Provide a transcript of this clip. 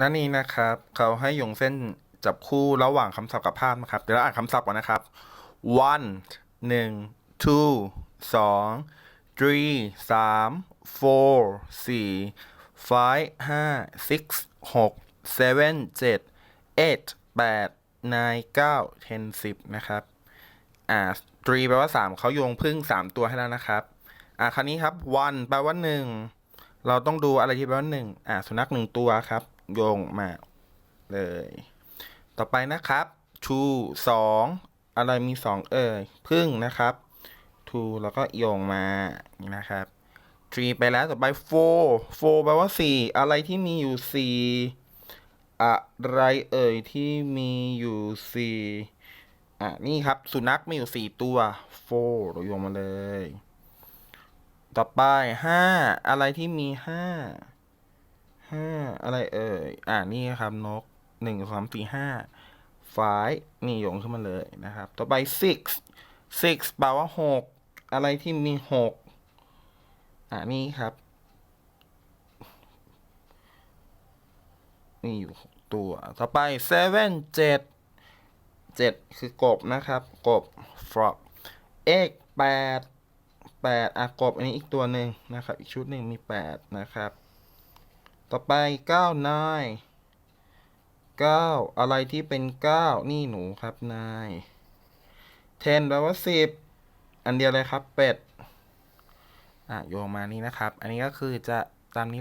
นั่นนี่นะครับเขาให้โยงเส้นจับคู่ระหว่างคำศัพท์กับภาพนะครับ เดี๋ยวเราอ่านคำศัพท์ก่อนนะครับ one หนึ่ง two สอง three สาม four สี่ five ห้า six หก seven เจ็ด eight แปด nine เก้า ten สิบนะครับ อ่า three แปลว่าสามเขาโยงพึ่งสามตัวให้แล้วนะครับ อ่าคราวนี้ครับ one แปลว่าหนึ่งเราต้องดูอะไรที่แปลว่าหนึ่งอ่าสุนัขหนึ่งตัวครับ โยงมาเลย ต่อไปนะครับ two สองอะไรมีสองเอ่ยพึ่งนะครับ two แล้วก็โยงมานี่นะครับ three ไปแล้วต่อไป four four แปลว่าสี่อะไรที่มีอยู่สี่อะไรเอ่ยที่มีอยู่สี่อะนี่ครับ สุนัขมีอยู่สี่ตัว four เราโยงมาเลย ต่อไปห้าอะไรที่มีห้า ห้าอะไรเอ่ยอ่านี่ครับนกหนึ่งสามสี่ห้า five นี่โยงขึ้นมาเลยนะครับ ต่อไป six six แปลว่าหกอะไรที่มีหกอ่านี่ครับมีอยู่หกตัว ต่อไป seven เจ็ดเจ็ดคือกบนะครับ กบ frog eight แปดแปดอะกบอันนี้อีกตัวหนึ่งนะครับ อีกชุดหนึ่งมีแปดนะครับ ต่อไปเก้านายเก้าอะไรที่เป็นเก้านี่หนูครับนายแทนแปลว่าสิบอันเดียวเลยครับเป็ด อะโยงมานี่นะครับ อันนี้ก็คือจะตามนี้